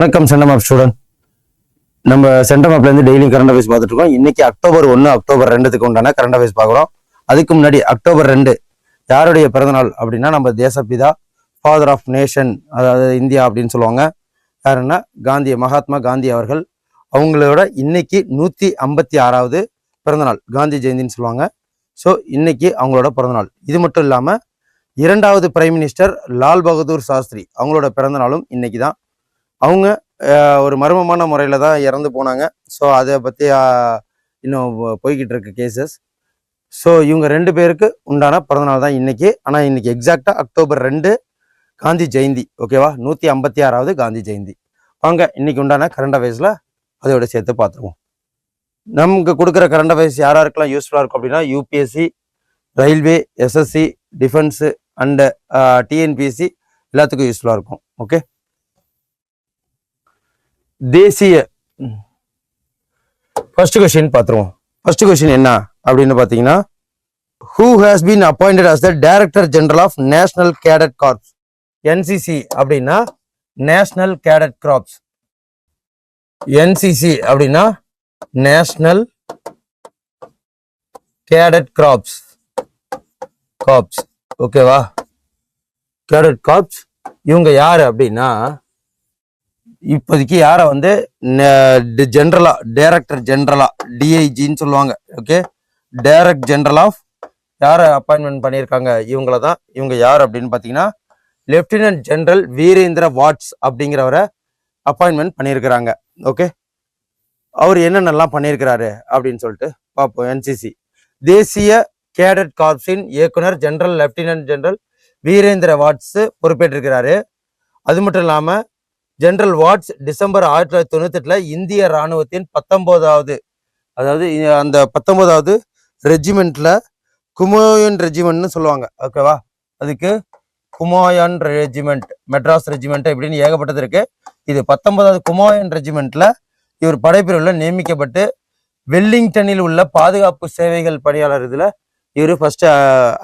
வணக்கம் centum of student நம்ம centum ஆப்லேருந்து டெய்லி கரண்ட் அஃபேர்ஸ் பார்த்துட்டு இருக்கோம். இன்னைக்கு அக்டோபர் ஒன்று அக்டோபர் ரெண்டுத்துக்கு உண்டான கரண்ட் அஃபேர்ஸ் பார்க்குறோம். அதுக்கு முன்னாடி அக்டோபர் ரெண்டு யாருடைய பிறந்தநாள் அப்படின்னா நம்ம தேசப்பிதா ஃபாதர் ஆஃப் நேஷன் அதாவது இந்தியா அப்படின்னு சொல்லுவாங்க. யாருன்னா காந்தி மகாத்மா காந்தி அவர்கள். அவங்களோட இன்னைக்கு நூற்றி ஐம்பத்தி ஆறாவது பிறந்தநாள். காந்தி ஜெயந்தின்னு சொல்லுவாங்க. ஸோ இன்னைக்கு அவங்களோட பிறந்தநாள். இது மட்டும் இல்லாமல் இரண்டாவது பிரைம் மினிஸ்டர் லால் பகதூர் சாஸ்திரி அவங்களோட பிறந்த நாளும் இன்னைக்கு தான். அவங்க ஒரு மர்மமான முறையில் தான் இறந்து போனாங்க. ஸோ அதை பற்றி இன்னும் போ- போய்கிட்டு இருக்கு கேசஸ் ஸோ இவங்க ரெண்டு பேருக்கு உண்டான பிறந்தநாள் தான் இன்னைக்கு. ஆனால் இன்னைக்கு எக்ஸாக்டாக அக்டோபர் ரெண்டு காந்தி ஜெயந்தி ஓகேவா நூற்றி ஐம்பத்தி ஆறாவது காந்தி ஜெயந்தி. வாங்க இன்னைக்கு உண்டான கரண்ட் அஃபேர்ஸில் அதோட சேர்த்து பார்த்துருவோம். நமக்கு கொடுக்குற கரண்ட் அஃபேர்ஸ் யார் யாருக்கெல்லாம் யூஸ்ஃபுல்லாக இருக்கும் அப்படின்னா UPSC railway SSC defence and TNPSC எல்லாத்துக்கும் யூஸ்ஃபுல்லாக இருக்கும். ஓகே தேசிய ஃபர்ஸ்ட் கொஸ்டின் பார்த்துருவோம். ஃபர்ஸ்ட் கொஸ்டின் என்ன அப்படின்னு பார்த்தீங்கன்னா who has been appointed as the director general of national cadet corps NCC அப்படின்னா நேஷனல் கேடட் கிராப்ஸ் என்சிசி அப்படின்னா நேஷனல் கேடட் கிராப்ஸ் காப்ஸ் ஓகேவா கேடட் காப்ஸ் இவங்க யாரு அப்படின்னா இப்போதைக்கு யாரை வந்து ஜென்ரலா டைரக்டர் ஜென்ரலா டிஐஜின்னு சொல்லுவாங்க. ஓகே டைரக்ட் ஜென்ரல் ஆஃப் யாரை அப்பாயின்மெண்ட் பண்ணியிருக்காங்க? இவங்கள தான். இவங்க யார் அப்படின்னு பார்த்தீங்கன்னா லெப்டினன்ட் ஜென்ரல் வீரேந்திர வாட்ஸ் அப்படிங்கிறவரை அப்பாயின்மெண்ட் பண்ணியிருக்கிறாங்க. ஓகே அவர் என்னென்னலாம் பண்ணியிருக்கிறாரு அப்படின்னு சொல்லிட்டு பார்ப்போம் என்சிசி தேசிய கேடட் கார்ப்ஸின் இயக்குனர் general lieutenant general Virendra Vats பொறுப்பேற்றிருக்கிறாரு. அது மட்டும் இல்லாமல் ஜெனரல் வாட்ஸ் டிசம்பர் ஆயிரத்தி தொள்ளாயிரத்தி தொண்ணூத்தெட்டில் இந்திய ராணுவத்தின் பத்தொம்போதாவது அதாவது அந்த பத்தொம்போதாவது ரெஜிமெண்ட்டில் குமோயன் ரெஜிமெண்ட்னு சொல்லுவாங்க. ஓகேவா அதுக்கு குமாயான் ரெஜிமெண்ட் மெட்ராஸ் ரெஜிமெண்ட் இப்படின்னு ஏகப்பட்டது இருக்குது இது பத்தொன்பதாவது குமாயன் ரெஜிமெண்ட்டில் இவர் படைப்பிரிவில் நியமிக்கப்பட்டு வெல்லிங்டனில் உள்ள பாதுகாப்பு சேவைகள் பணியாளர் இதில் இவர் ஃபர்ஸ்ட்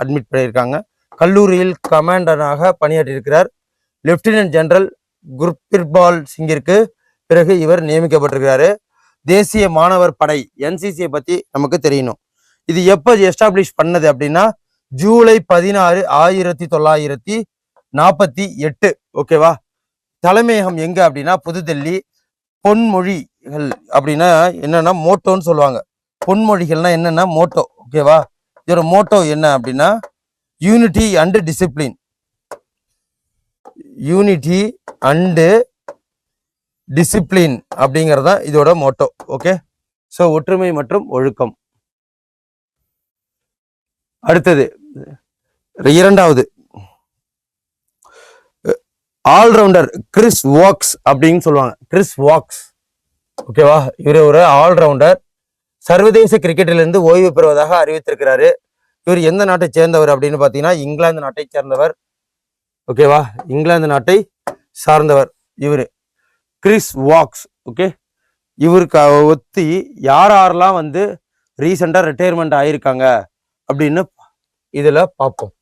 அட்மிட் பண்ணியிருக்காங்க. கல்லூரியில் கமாண்டராக பணியாற்றியிருக்கிறார். லெப்டினன்ட் ஜெனரல் குர்பிர்பால் சிங்கிற்கு பிறகு இவர் நியமிக்கப்பட்டிருக்கிறாரு. தேசிய மாணவர் படை என்சிசியை பற்றி நமக்கு தெரியணும். இது எப்போ எஸ்டாப்ளிஷ் பண்ணது அப்படின்னா ஜூலை பதினாறு ஆயிரத்தி தொள்ளாயிரத்தி நாற்பத்தி எட்டு ஓகேவா தலைமையகம் எங்கே அப்படின்னா புதுதில்லி பொன்மொழி அப்படின்னா என்னன்னா மோட்டோன்னு சொல்லுவாங்க. பொன்மொழிகள்னா என்னன்னா மோட்டோ. ஓகேவா இதோட மோட்டோ என்ன அப்படின்னா unity and discipline unity and discipline அப்படிங்கிறது தான் இதோட மோட்டோ. ஓகே ஸோ ஒற்றுமை மற்றும் ஒழுக்கம். அடுத்தது இரண்டாவது. ஆல்ரவுண்டர் கிறிஸ் வாக்ஸ் அப்படின்னு சொல்லுவாங்க. கிறிஸ் வாக்ஸ் ஓகேவா? இவர் ஒரு ஆல்ரவுண்டர் சர்வதேச கிரிக்கெட்டிலிருந்து ஓய்வு பெறுவதாக அறிவித்திருக்கிறாரு. இவர் எந்த நாட்டை சேர்ந்தவர் அப்படின்னு பார்த்தீங்கன்னா இங்கிலாந்து நாட்டை சேர்ந்தவர். ஓகேவா? இங்கிலாந்து நாட்டை சார்ந்தவர் இவர். Chris Woakes okay? இவருக்கு ஒத்தி யார் யாரெல்லாம் வந்து ரீசெண்டாக ரிட்டையர்மெண்ட் ஆயிருக்காங்க அப்படின்னு இதில் பார்ப்போம்.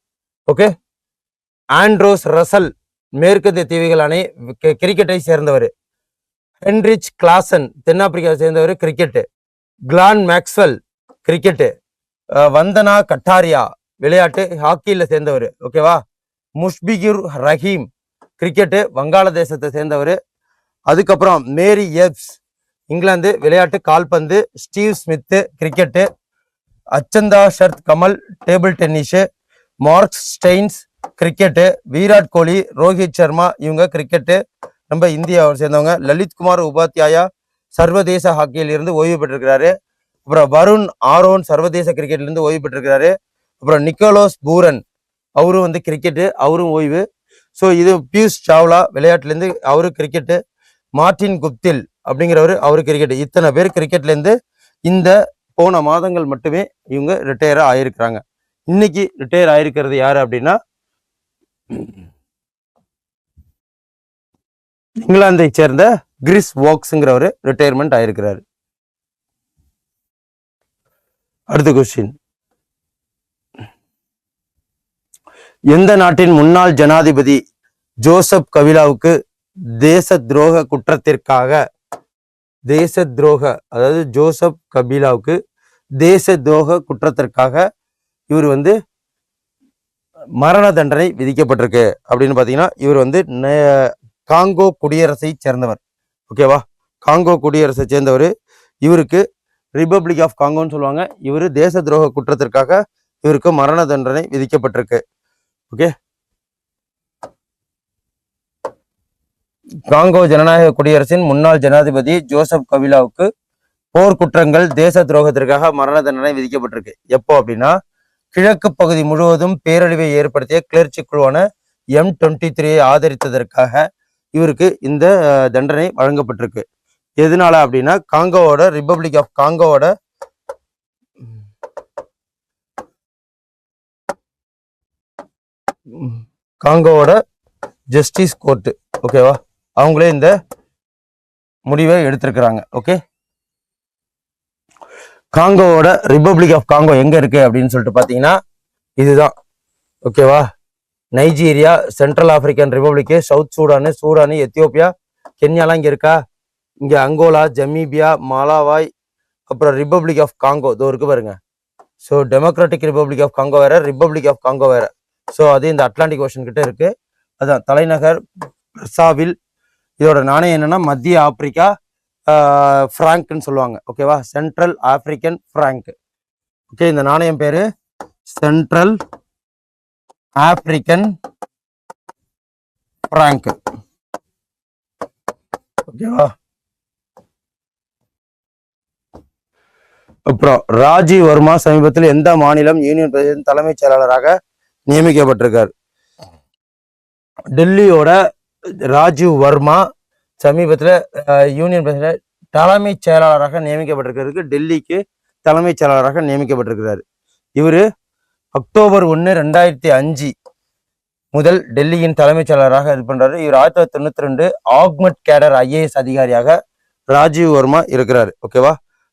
ஓகே? ஆண்ட்ரோஸ் ரசல் மேற்கத்திய தீவுகள் அணை கி- கிரிக்கெட்டை சேர்ந்தவர். ஹென்ரிச் கிளாசன் தென்னாப்பிரிக்காவை சேர்ந்தவர் cricket Glenn Maxwell cricket Vandana Kataria விளையாட்டு ஹாக்கியில் சேர்ந்தவர். ஓகேவா முஷ்பிகுர் ரஹீம் கிரிக்கெட்டு வங்காளதேசத்தை சேர்ந்தவர். அதுக்கப்புறம் மேரி எப்ஸ் இங்கிலாந்து விளையாட்டு கால்பந்து Steve Smith cricket Achanta Sharath Kamal table tennis. Mark Stoinis cricket Virat Kohli Rohit Sharma இவங்க கிரிக்கெட்டு நம்ம இந்தியாவை சேர்ந்தவங்க லலித்குமார் உபாத்யாயா சர்வதேச ஹாக்கியிலிருந்து ஓய்வு பெற்றிருக்கிறாரு. அப்புறம் வருண் ஆரோன் சர்வதேச கிரிக்கெட்லேருந்து ஓய்வு பெற்றிருக்கிறாரு. அப்புறம் நிக்கோலோஸ் பூரன் அவரும் வந்து கிரிக்கெட்டு அவரும் ஓய்வு. ஸோ இது பியூஷ் சாவ்லா விளையாட்டுலேருந்து அவரு கிரிக்கெட்டு மார்டின் குப்தில் அப்படிங்கிறவர் அவரு கிரிக்கெட் இத்தனை பேர் கிரிக்கெட்லேருந்து இந்த போன மாதங்கள் மட்டுமே இவங்க ரிட்டையர் ஆயிருக்கிறாங்க. இன்னைக்கு ரிட்டையர் ஆயிருக்கிறது யார் அப்படின்னா இங்கிலாந்தை சேர்ந்த கிறிஸ் வாக்ஸுங்கிறவர் ரிட்டையர்மெண்ட் ஆயிருக்கிறார். அடுத்த கொஸ்டின் எந்த நாட்டின் முன்னாள் ஜனாதிபதி ஜோசப் கபிலாவுக்கு தேச துரோக குற்றத்திற்காக தேச துரோக அதாவது ஜோசப் கபிலாவுக்கு தேச துரோக குற்றத்திற்காக இவர் வந்து மரண தண்டனை விதிக்கப்பட்டிருக்கு. அப்படின்னு பார்த்தீங்கன்னா இவர் வந்து காங்கோ குடியரசை சேர்ந்தவர். ஓகேவா காங்கோ குடியரசை சேர்ந்தவர். இவருக்கு ரிபப்ளிக் ஆஃப் காங்கோன்னு சொல்லுவாங்க. இவர் தேச துரோக குற்றத்திற்காக இவருக்கு மரண தண்டனை விதிக்கப்பட்டிருக்கு. ஓகே காங்கோ ஜனநாயக குடியரசின் முன்னாள் ஜனாதிபதி ஜோசப் கவிலாவுக்கு போர் குற்றங்கள் தேச துரோகத்திற்காக மரண தண்டனை விதிக்கப்பட்டிருக்கு. எப்போ அப்படின்னா கிழக்கு பகுதி முழுவதும் பேரழிவை ஏற்படுத்திய கிளர்ச்சி குழுவான எம் டுவெண்ட்டி த்ரீயை ஆதரித்ததற்காக இவருக்கு இந்த தண்டனை வழங்கப்பட்டிருக்கு. எதனால அப்படின்னா காங்கோவோட ரிப்பப்ளிக் ஆஃப் காங்கோவோட காங்கோவோட ஜஸ்டிஸ் கோர்ட்டு ஓகேவா அவங்களே இந்த முடிவை எடுத்திருக்கிறாங்க ஓகே காங்கோவோட ரிப்பப்ளிக் ஆஃப் காங்கோ எங்கே இருக்கு அப்படின்னு சொல்லிட்டு பார்த்தீங்கன்னா இதுதான் ஓகேவா Nigeria Central African Republic South Sudan Sudan Ethiopia கென்யாலாம் இங்கே இருக்கா? இங்கே அங்கோலா ஜமீபியா மாலாவாய் அப்புறம் ரிப்பப்ளிக் ஆஃப் காங்கோ இதோ இருக்கு பாருங்க. So Democratic Republic of Congo வேற ரிப்பப்ளிக் ஆஃப் காங்கோ வேற. ஸோ அது இந்த அட்லாண்டிக் ஓஷன் கிட்ட இருக்கு. அதான் தலைநகர் பிரசாவில். இதோட நாணயம் என்னன்னா மத்திய ஆப்பிரிக்கா ஃப்ராங்க்னு சொல்லுவாங்க. ஓகேவா சென்ட்ரல் ஆப்பிரிக்கன் ஃப்ராங்க் ஓகே இந்த நாணயம் பேரு சென்ட்ரல் ஆப்பிரிக்கன் பிராங்க் ஓகேவா அப்புறம் ராஜீவ் வர்மா சமீபத்தில் எந்த மாநிலம் யூனியன் பிரதேச தலைமைச் செயலாளராக நியமிக்கப்பட்டிருக்கார்? டெல்லியோட ராஜீவ் வர்மா சமீபத்தில் யூனியன் பிரதேச தலைமைச் செயலாளராக நியமிக்கப்பட்டிருக்கிறதுக்கு டெல்லிக்கு தலைமைச் செயலாளராக நியமிக்கப்பட்டிருக்கிறார். இவர் அக்டோபர் ஒன்று ரெண்டாயிரத்தி அஞ்சு முதல் டெல்லியின் தலைமைச் செயலராக இது பண்றாரு. இவர் ஆயிரத்தி தொள்ளாயிரத்தி தொண்ணூத்தி ரெண்டு ஆக்மெட் கேடர் ஐஏஎஸ் அதிகாரியாக ராஜீவ் வர்மா இருக்கிறாரு. ஓகேவா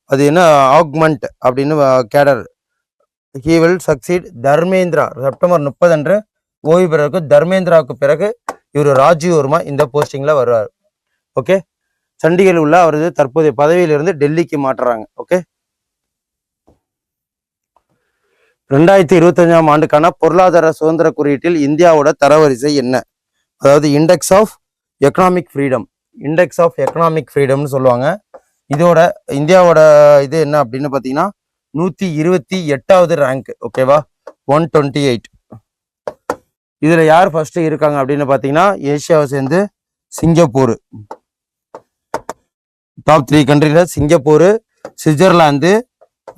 அது என்ன ஆக்மெண்ட் அப்படின்னு cadre. He will succeed Dharmendra. September முப்பது அன்று ஓய்வு பெறருக்கு தர்மேந்திராவுக்கு பிறகு இவர் ராஜீவ் வர்மா இந்த போஸ்டிங்கில் வருவார். ஓகே சண்டிகரில் உள்ள அவரது தற்போதைய பதவியிலிருந்து டெல்லிக்கு மாற்றுறாங்க. ஓகே ரெண்டாயிரத்தி இருபத்தஞ்சாம் ஆண்டுக்கான பொருளாதார சுதந்திர குறியீட்டில் இந்தியாவோட தரவரிசை என்ன? அதாவது index of economic freedom index of economic ஃப்ரீடம்னு சொல்லுவாங்க. இதோட இந்தியாவோட இது என்ன அப்படின்னு பார்த்தீங்கன்னா நூற்றி இருபத்தி எட்டாவது ரேங்க் ஓகேவா ஒன் டுவெண்ட்டி எயிட் இதில் யார் ஃபர்ஸ்ட் இருக்காங்க அப்படின்னு பார்த்தீங்கன்னா ஏஷியாவை சேர்ந்து சிங்கப்பூர். டாப் த்ரீ கண்ட்ரியில் சிங்கப்பூர் சுவிட்சர்லாந்து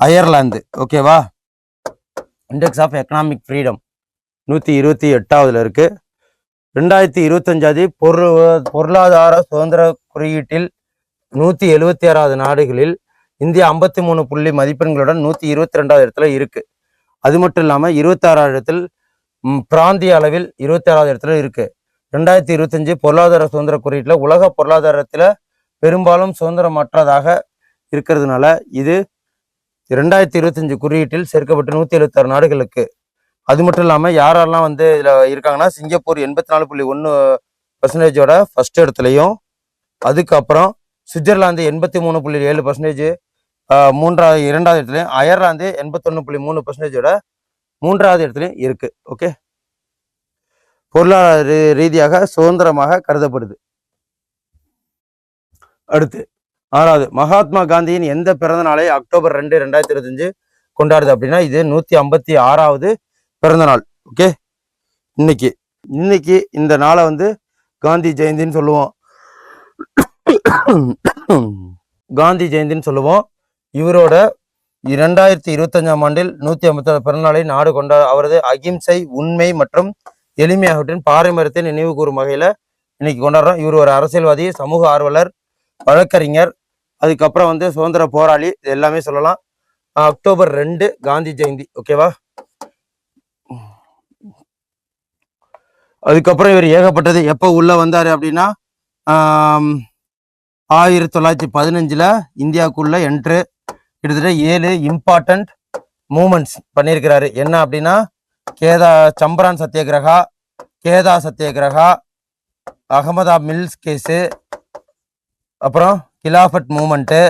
அயர்லாந்து ஓகேவா இண்டெக்ஸ் ஆஃப் எக்கனாமிக் ஃப்ரீடம் நூற்றி இருபத்தி எட்டாவதுல இருக்கு. ரெண்டாயிரத்தி இருபத்தஞ்சாவது பொருள் பொருளாதார சுதந்திர குறியீட்டில் நூற்றி எழுபத்தி ஆறாவது நாடுகளில் இந்தியா ஐம்பத்தி மூணு புள்ளி மதிப்பெண்களுடன் நூற்றி இருபத்தி ரெண்டாவது இடத்துல இருக்கு. அது மட்டும் இல்லாமல் இருபத்தாறாவது இடத்தில் பிராந்திய அளவில் இருபத்தி ஆறாவது இடத்துல இருக்கு. ரெண்டாயிரத்தி இருபத்தஞ்சு பொருளாதார சுதந்திர குறியீட்டில் உலக பொருளாதாரத்தில் பெரும்பாலும் சுதந்திரமற்றதாக இருக்கிறதுனால இது ரெண்டாயிரத்தி இருபத்தஞ்சு குறியீட்டில் சேர்க்கப்பட்ட நூத்தி எழுபத்தாறு நாடுகளுக்கு. அது மட்டும் இல்லாம யாரெல்லாம் வந்து இதுல இருக்காங்கன்னா சிங்கப்பூர் எண்பத்தி நாலு புள்ளி ஒன்று பர்சன்டேஜோட ஃபர்ஸ்ட் இடத்துலையும் அதுக்கப்புறம் சுவிட்சர்லாந்து எண்பத்தி மூணு புள்ளி ஏழு பர்சன்டேஜ் மூன்றாவது இரண்டாவது இடத்துலையும் அயர்லாந்து எண்பத்தொன்னு புள்ளி மூணு பர்சன்டேஜோட மூன்றாவது இடத்துலையும் இருக்கு. ஓகே பொருளாதார ரீதியாக சுதந்திரமாக கருதப்படுது. அடுத்து ஆறாவது மகாத்மா காந்தியின் எந்த பிறந்த நாளை அக்டோபர் ரெண்டு ரெண்டாயிரத்தி இருபத்தஞ்சு கொண்டாடுது அப்படின்னா இது நூத்தி ஐம்பத்தி ஆறாவது பிறந்த நாள். ஓகே இன்னைக்கு இன்னைக்கு இந்த நாளை வந்து காந்தி ஜெயந்தின்னு சொல்லுவோம். காந்தி ஜெயந்தின்னு சொல்லுவோம். இவரோட இரண்டாயிரத்தி இருபத்தஞ்சாம் ஆண்டில் நூத்தி ஐம்பத்தி பிறந்தநாளை நாடு கொண்டா அவரது அகிம்சை உண்மை மற்றும் எளிமையாகவற்றின் பாரம்பரியத்தை நினைவு கூறும் வகையில இன்னைக்கு கொண்டாடுறோம். இவர் ஒரு அரசியல்வாதி சமூக ஆர்வலர் வழக்கறிஞர் அதுக்கப்புறம் வந்து சுதந்திர போராளி இது எல்லாமே சொல்லலாம். அக்டோபர் ரெண்டு காந்தி ஜெயந்தி ஓகேவா அதுக்கப்புறம் இவர் ஏகப்பட்டது. எப்போ உள்ளே வந்தார் அப்படின்னா ஆயிரத்தி தொள்ளாயிரத்தி பதினஞ்சில் இந்தியாவுக்குள்ளே என்ட்ரு கிட்டத்தட்ட ஏழு இம்பார்ட்டண்ட் மூமெண்ட்ஸ் பண்ணியிருக்கிறாரு. என்ன அப்படின்னா கேதா சம்பரான் சத்தியகிரகா கேதா சத்தியகிரகா அகமதா மில்ஸ் கேஸு அப்புறம் Khilafat movement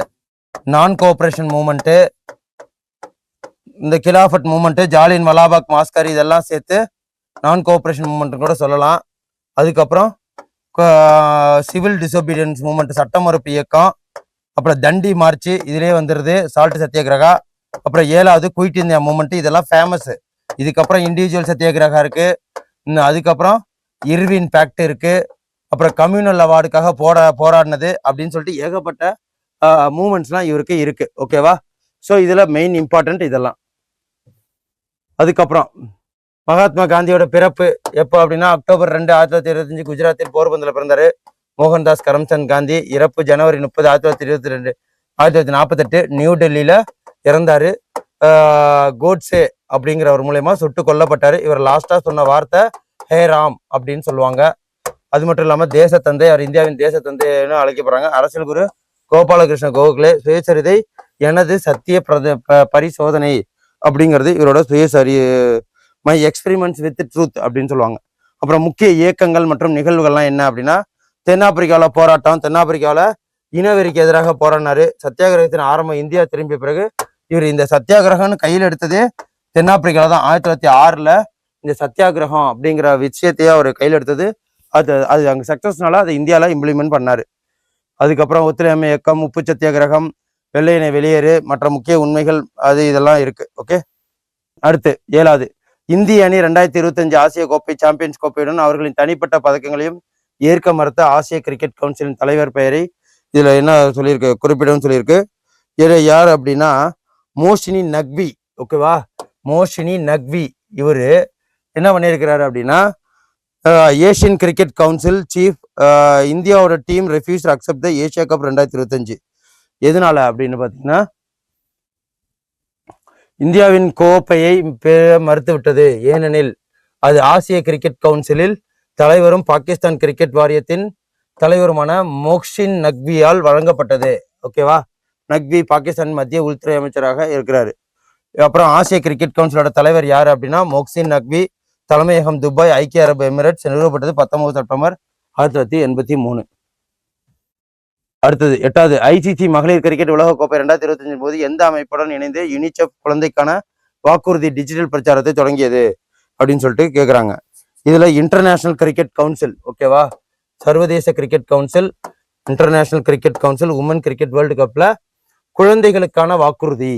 non cooperation movement இந்த கிலாஃபட் மூமெண்ட்டு ஜாலியன் வலாபாக் மாஸ்கர் இதெல்லாம் சேர்த்து நான் கோஆப்ரேஷன் மூமெண்ட் கூட சொல்லலாம். அதுக்கப்புறம் சிவில் டிசோபீடியன்ஸ் மூமெண்ட் சட்ட மறுப்பு இயக்கம் அப்புறம் தண்டி மார்ச்சு இதிலே வந்துடுது சால்ட் சத்தியாகிரகா அப்புறம் ஏழாவது குயிட் இந்தியா மூமெண்ட் இதெல்லாம் ஃபேமஸ் இதுக்கப்புறம் இண்டிவிஜுவல் சத்தியாகிரகா இருக்குது இன்னும் அதுக்கப்புறம் இர்வின் பேக்ட் இருக்குது அப்புறம் கம்யூனல் அவார்டுக்காக போட போராடினது அப்படின்னு சொல்லிட்டு ஏகப்பட்ட மூமெண்ட்ஸ்லாம் இவருக்கு இருக்கு. ஓகேவா ஸோ இதில் மெயின் இம்பார்ட்டன்ட் இதெல்லாம். அதுக்கப்புறம் மகாத்மா காந்தியோட பிறப்பு எப்போ அப்படின்னா அக்டோபர் ரெண்டு ஆயிரத்தி தொள்ளாயிரத்தி இருபத்தஞ்சு குஜராத்தில் போர்பந்தில் பிறந்தார். மோகன்தாஸ் கரம்சந்த் காந்தி. இறப்பு ஜனவரி முப்பது ஆயிரத்தி தொள்ளாயிரத்தி இருபத்தி ரெண்டு ஆயிரத்தி தொள்ளாயிரத்தி நாற்பத்தெட்டு நியூ டெல்லியில் இறந்தார். கோட்ஸே அப்படிங்கிறவர் மூலயமா சுட்டு கொல்லப்பட்டார். இவர் லாஸ்ட்டாக சொன்ன வார்த்தை ஹே ராம் அப்படின்னு சொல்லுவாங்க. அது மட்டும் இல்லாமல் தேசத்தந்தை அவர் இந்தியாவின் தேசத்தந்தைன்னு அழைக்கப்படுறாங்க. அரசியல் குரு கோபாலகிருஷ்ண கோகலே சுயசரிதை எனது சத்திய பிரத ப- பரிசோதனை அப்படிங்கிறது இவரோட சுயசரி மை எக்ஸ்பெரிமெண்ட்ஸ் வித் ட்ரூத் அப்படின்னு சொல்லுவாங்க. அப்புறம் முக்கிய இயக்கங்கள் மற்றும் நிகழ்வுகள்லாம் என்ன அப்படின்னா தென்னாப்பிரிக்காவில் போராட்டம் தென்னாப்பிரிக்காவில் இனவெறிக்கு எதிராக போராடினாரு. சத்தியாகிரகத்தின் ஆரம்பம் இந்தியா திரும்பிய பிறகு இவர் இந்த சத்தியாகிரகம்னு கையில் எடுத்ததே தென்னாப்பிரிக்காவில் தான். ஆயிரத்தி தொள்ளாயிரத்தி ஆறில் இந்த சத்தியாகிரகம் அப்படிங்கிற விஷயத்தையே அவர் கையில் எடுத்தது. அது அது அங்கே சக்ஸஸ்னால அதை இந்தியாவில் இம்ப்ளிமெண்ட் பண்ணார். அதுக்கப்புறம் ஒத்துழையாமை இயக்கம் உப்பு சத்தியாகிரகம் வெள்ளையினை வெளியேறு மற்ற முக்கிய உண்மைகள் அது இதெல்லாம் இருக்குது ஓகே அடுத்து ஏழாவது. இந்திய அணி ரெண்டாயிரத்தி இருபத்தஞ்சு ஆசிய கோப்பை சாம்பியன்ஸ் கோப்பையுடன் அவர்களின் தனிப்பட்ட பதக்கங்களையும் ஏற்க மறுத்த ஆசிய கிரிக்கெட் கவுன்சிலின் தலைவர் பெயரை இதில் என்ன சொல்லியிருக்கு குறிப்பிடவும் சொல்லியிருக்கு. இது யார் அப்படின்னா மோஷினி நக்வி. ஓகேவா மோஷினி நக்வி. இவரு என்ன பண்ணியிருக்கிறாரு அப்படின்னா ஏஷியன் கிரிக்கெட் கவுன்சில் சீஃப் இந்தியாவோட team refuse accept the Asia cup ரெண்டாயிரத்தி இருபத்தஞ்சு. எதனால அப்படின்னு பார்த்தீங்கன்னா இந்தியாவின் கோப்பையை மறுத்துவிட்டது. ஏனெனில் அது ஆசிய கிரிக்கெட் கவுன்சிலில் தலைவரும் பாகிஸ்தான் கிரிக்கெட் வாரியத்தின் தலைவருமான மோக்ஷின் நக்வியால் வழங்கப்பட்டது. ஓகேவா நக்வி பாகிஸ்தான் மத்திய உள்துறை அமைச்சராக இருக்கிறாரு. அப்புறம் ஆசிய கிரிக்கெட் கவுன்சிலோட தலைவர் யார் அப்படின்னா மோக்சின் நக்வி. தலைமையகம் துபாய் ஐக்கிய அரபு எமிரேட்ஸ் நிறுவப்பட்டது பத்தொன்பது செப்டம்பர் ஆயிரத்தி தொள்ளாயிரத்தி எண்பத்தி மூணு. அடுத்தது எட்டாவது ஐசிசி மகளிர் கிரிக்கெட் உலக கோப்பை ரெண்டாயிரத்தி இருபத்தஞ்சு போது எந்த அமைப்புடன் இணைந்து யுனிசெஃப் குழந்தைக்கான வாக்குறுதி டிஜிட்டல் பிரச்சாரத்தை தொடங்கியது அப்படின்னு சொல்லிட்டு கேட்குறாங்க இதுல இன்டர்நேஷனல் கிரிக்கெட் கவுன்சில் ஓகேவா சர்வதேச cricket council international cricket council woman cricket world கப்ல குழந்தைகளுக்கான வாக்குறுதி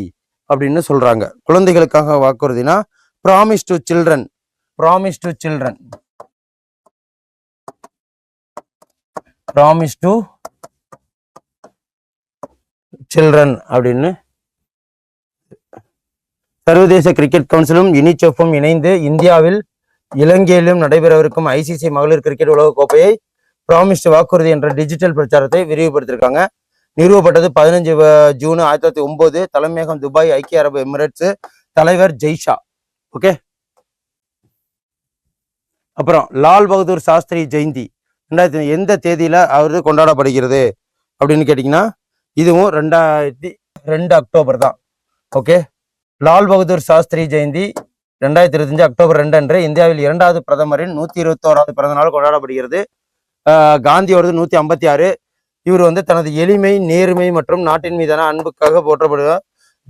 அப்படின்னு சொல்றாங்க. குழந்தைகளுக்காக வாக்குறுதினா promise to children promise to children promise to children அப்படின்னு. சர்வதேச கிரிக்கெட் கவுன்சிலும் யுனிசெஃப்பும் இணைந்து இந்தியாவில் இலங்கையிலும் நடைபெறவிருக்கும் ஐசிசி மகளிர் கிரிக்கெட் உலகக் கோப்பையை ப்ராமிஸ்ட் வாக்குறுதி என்ற டிஜிட்டல் பிரச்சாரத்தை விரிவுபடுத்தியிருக்காங்க. நிறுவப்பட்டது பதினஞ்சு ஜூன் ஆயிரத்தி தொள்ளாயிரத்தி ஒன்பது தலைமையகம் துபாய் ஐக்கிய அரபு எமிரேட்ஸ் தலைவர் ஜெய்ஷா. ஓகே? அப்புறம் லால் பகதூர் சாஸ்திரி ஜெயந்தி. ரெண்டாயிரத்தி எந்த தேதியில அவர் கொண்டாடப்படுகிறது அப்படின்னு கேட்டிங்கன்னா இதுவும் ரெண்டாயிரத்தி ரெண்டு அக்டோபர் தான். ஓகே? லால் பகதூர் சாஸ்திரி ஜெயந்தி ரெண்டாயிரத்தி இருபத்தஞ்சு அக்டோபர் ரெண்டு அன்று இந்தியாவில் இரண்டாவது பிரதமரின் நூத்தி இருபத்தோராவது பிறந்த நாள் கொண்டாடப்படுகிறது காந்தியோடது நூத்தி ஐம்பத்தி ஆறு. இவர் வந்து தனது எளிமை நேர்மை மற்றும் நாட்டின் மீதான அன்புக்காக போற்றப்படுவார்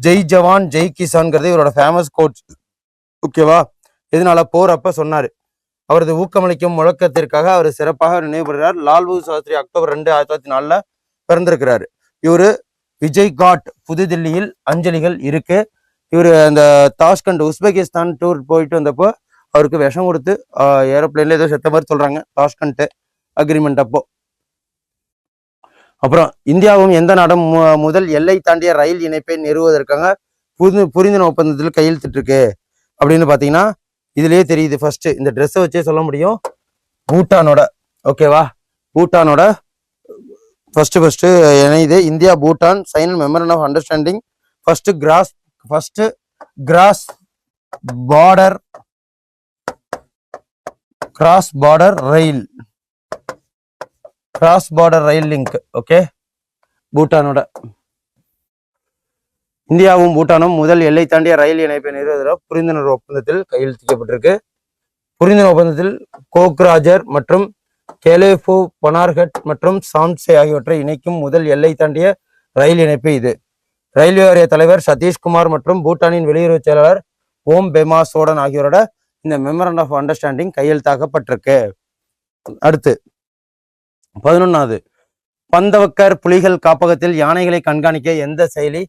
ஜெய் ஜவான் ஜெய் கிசான்ங்கிறது இவரோட ஃபேமஸ் கோட் ஓகேவா? இதனால போர் அப்ப சொன்னாரு. அவரது ஊக்கமளிக்கும் முழக்கத்திற்காக அவர் சிறப்பாக நினைவுபடுகிறார். லால் பகதூர் சாஸ்திரி அக்டோபர் ரெண்டு ஆயிரத்தி தொள்ளாயிரத்தி நாலுல பிறந்திருக்கிறாரு. இவரு விஜய் காட் புதுதில்லியில் அஞ்சலிகள் இருக்கு. இவர் அந்த தாஷ்கண்ட் உஸ்பெகிஸ்தான் டூர் போயிட்டு வந்தப்போ அவருக்கு விஷம் கொடுத்து ஏரோப்ளைன்ல ஏதோ செத்த மாதிரி சொல்றாங்க தாஷ்கண்ட் அக்ரிமெண்ட் அப்போ. அப்புறம் இந்தியாவும் எந்த நாடும் முதல் எல்லை தாண்டிய ரயில் இணைப்பை நிறுவுவதற்காக புது புரிந்துணர்வு ஒப்பந்தத்தில் கையெழுத்திட்டு இருக்கு அப்படின்னு பாத்தீங்கன்னா இதுலயே தெரியுது ஃபர்ஸ்ட் இந்த ட்ரெஸ்ஸை வச்சே சொல்ல முடியும். பூட்டானோட ஓகேவா பூட்டானோட first first இணையுது India Bhutan sign memorandum of understanding first cross first cross border cross border rail cross border rail link okay பூட்டானோட. இந்தியாவும் பூட்டானும் முதல் எல்லை தாண்டிய ரயில் இணைப்பை நிறுவுவதில் புரிந்துணர்வு ஒப்பந்தத்தில் கையெழுத்திக்கப்பட்டிருக்கு. புரிந்துணர்வு ஒப்பந்தத்தில் கோக்ராஜர் மற்றும் கேலேஃபோ பனார்கட் மற்றும் சாம்சே ஆகியவற்றை இணைக்கும் முதல் எல்லை தாண்டிய ரயில் இணைப்பு இது. ரயில்வே வாரிய தலைவர் சதீஷ்குமார் மற்றும் பூட்டானின் வெளியுறவு செயலாளர் ஓம் பெமா சோடன் ஆகியோரோட இந்த மெமரண்ட் ஆஃப் அண்டர்ஸ்டாண்டிங் கையெழுத்தாக்கப்பட்டிருக்கு. அடுத்து பதினொன்னாவது பந்தவக்கர் புலிகள் காப்பகத்தில் யானைகளை கண்காணிக்க எந்த செயலி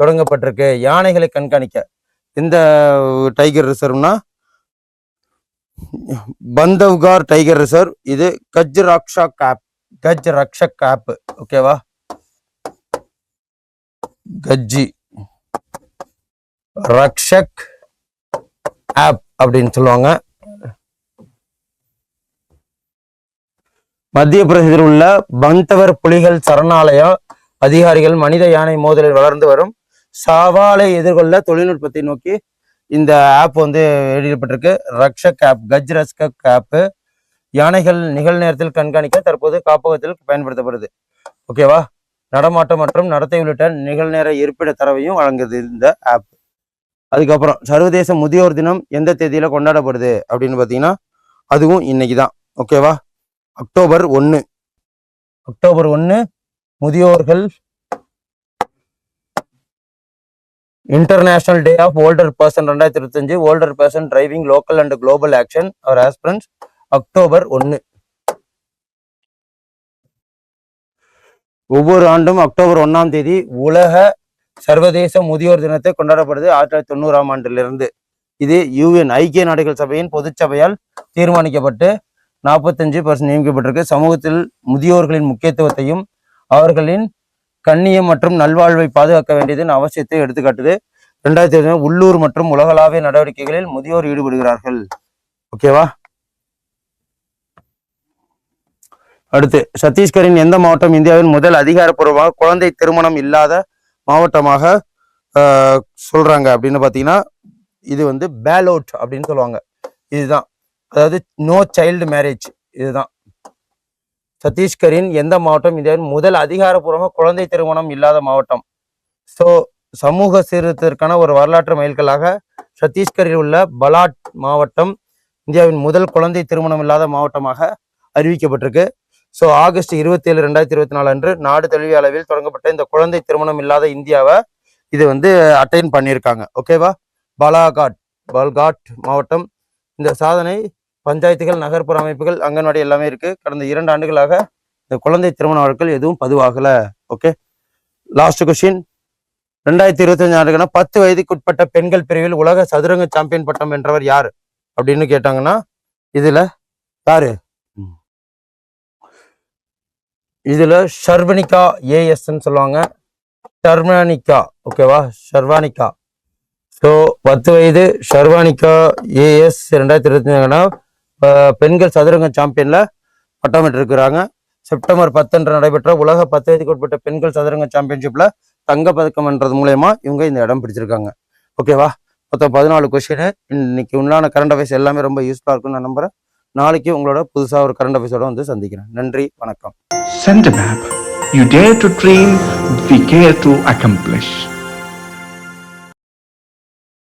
தொடங்கப்பட்டிருக்கு. யானைகளை கண்காணிக்க. இந்த டைகர் ரிசர்வ்னா பந்தவ்கார் டைகர் ரிசர்வ் இது கஜ் ரக்ஷா ஆப் கஜ் ரக்ஷக் ஆப் ஓகேவா கஜ்ஜி. ரக்ஷக் ஆப் அப்படின்னு சொல்லுவாங்க. மத்திய பிரதேசத்தில் உள்ள பந்தவர் புலிகள் சரணாலயம் அதிகாரிகள் மனித யானை மோதலில் வளர்ந்து வரும் சவாலை எதிர்கொள்ள தொழில்நுட்பத்தை நோக்கி இந்த ஆப் வந்து வெளியிடப்பட்டிருக்கு. ரக்ஷக் ஆப் கஜ் ரஸ்கக் ஆப் யானைகள் நிகழ்நேரத்தில் கண்காணிக்க தற்போது காப்பகத்தில் பயன்படுத்தப்படுது. ஓகேவா நடமாட்டம் மற்றும் நடத்தை உள்ளிட்ட நிகழ்நேர இருப்பிட தரவையும் வழங்குது இந்த ஆப் அதுக்கப்புறம் சர்வதேச முதியோர் தினம் எந்த தேதியில் கொண்டாடப்படுது அப்படின்னு பார்த்தீங்கன்னா அதுவும் இன்னைக்கு தான். ஓகேவா அக்டோபர் ஒன்று அக்டோபர் ஒன்று முதியோர்கள் international day of older person ரெண்டாயிரத்தி இருபத்தஞ்சு older person driving local and global action our aspirations October ஒன்று ஒவ்வொரு ஆண்டும் அக்டோபர் ஒன்னாம் தேதி உலக சர்வதேச முதியோர் தினத்தை கொண்டாடப்படுது ஆயிரத்தி தொள்ளாயிரத்தி தொண்ணூறாம் ஆண்டிலிருந்து. இது யூஎன் ஐக்கிய நாடுகள் சபையின் பொதுச்சபையால் தீர்மானிக்கப்பட்டு நாற்பத்தஞ்சு பர்சன்ட் நியமிக்கப்பட்டிருக்கு. சமூகத்தில் முதியோர்களின் முக்கியத்துவத்தையும் அவர்களின் கண்ணியம் மற்றும் நல்வாழ்வை பாதுகாக்க வேண்டியதன் அவசியத்தை எடுத்துக்காட்டுது. ரெண்டாயிரத்தி இருபது உள்ளூர் மற்றும் உலகளாவிய நடவடிக்கைகளில் முதியோர் ஈடுபடுகிறார்கள். ஓகேவா அடுத்து சத்தீஸ்கரின் எந்த மாவட்டம் இந்தியாவின் முதல் அதிகாரப்பூர்வமாக குழந்தை திருமணம் இல்லாத மாவட்டமாக சொல்றாங்க அப்படின்னு பார்த்தீங்கன்னா இது வந்து பேலோட் அப்படின்னு சொல்லுவாங்க. இதுதான். அதாவது நோ சைல்டு மேரேஜ். இதுதான். சத்தீஸ்கரின் எந்த மாவட்டம்? இந்தியாவின் முதல் அதிகாரப்பூர்வமாக குழந்தை திருமணம் இல்லாத மாவட்டம். ஸோ சமூக சீர்திருத்தத்திற்கான ஒரு வரலாற்று மைல்களாக சத்தீஸ்கரில் உள்ள பலாட் மாவட்டம் இந்தியாவின் முதல் குழந்தை திருமணம் இல்லாத மாவட்டமாக அறிவிக்கப்பட்டிருக்கு. ஸோ ஆகஸ்ட் இருபத்தி ஏழு ரெண்டாயிரத்தி இருபத்தி நாலு அன்று நாடு தழுவிய அளவில் தொடங்கப்பட்ட இந்த குழந்தை திருமணம் இல்லாத இந்தியாவை இது வந்து அட்டைன் பண்ணியிருக்காங்க. ஓகேவா? பலாகாட் பல்காட் மாவட்டம். இந்த சாதனை பஞ்சாயத்துகள் நகர்ப்புற அமைப்புகள் அங்கன்வாடி எல்லாமே இருக்கு. கடந்த இரண்டு ஆண்டுகளாக இந்த குழந்தை திருமண வழக்குகள் எதுவும் பதிவாகலை. ஓகே. லாஸ்ட் கொஸ்டின் ரெண்டாயிரத்தி இருபத்தஞ்சு ஆண்டுக்கான பத்து வயதுக்குட்பட்ட பெண்கள் பிரிவில் உலக சதுரங்க சாம்பியன் பட்டம் வென்றவர் யார்? அப்படின்னு கேட்டாங்கன்னா இதில் யாரு? ம். ஷர்வனிகா ஏஎஸ்ன்னு சொல்லுவாங்க. ஷர்வானிகா. ஓகேவா? ஷர்வானிகா. ஸோ பத்து வயது ஷர்வானிகா ஏஎஸ் ரெண்டாயிரத்தி இருபத்தி பெண்கள் சதுரங்க சாம்பியன்ல பட்டம் பெற்றிருக்கிறாங்க செப்டம்பர் பத்தன்று நடைபெற்ற உலக பத்து வயதுக்கு உட்பட்ட பெண்கள் சதுரங்க சாம்பியன்ஷிப்ல தங்கப் பதக்கம் மூலயமா இவங்க இந்த இடம் பிடிச்சிருக்காங்க. ஓகேவா மொத்தம் பதினாலு கொஸ்டின் இன்னைக்கு உண்டான கரண்ட் அஃபேர்ஸ் எல்லாமே ரொம்ப யூஸ்ஃபுல்லாக இருக்கும்னு நான் நம்புறேன். நாளைக்கு உங்களோட புதுசாக ஒரு கரண்ட் அஃபேர்ஸோட வந்து சந்திக்கிறேன். நன்றி வணக்கம். Send a map. You dare to dream, we care to accomplish.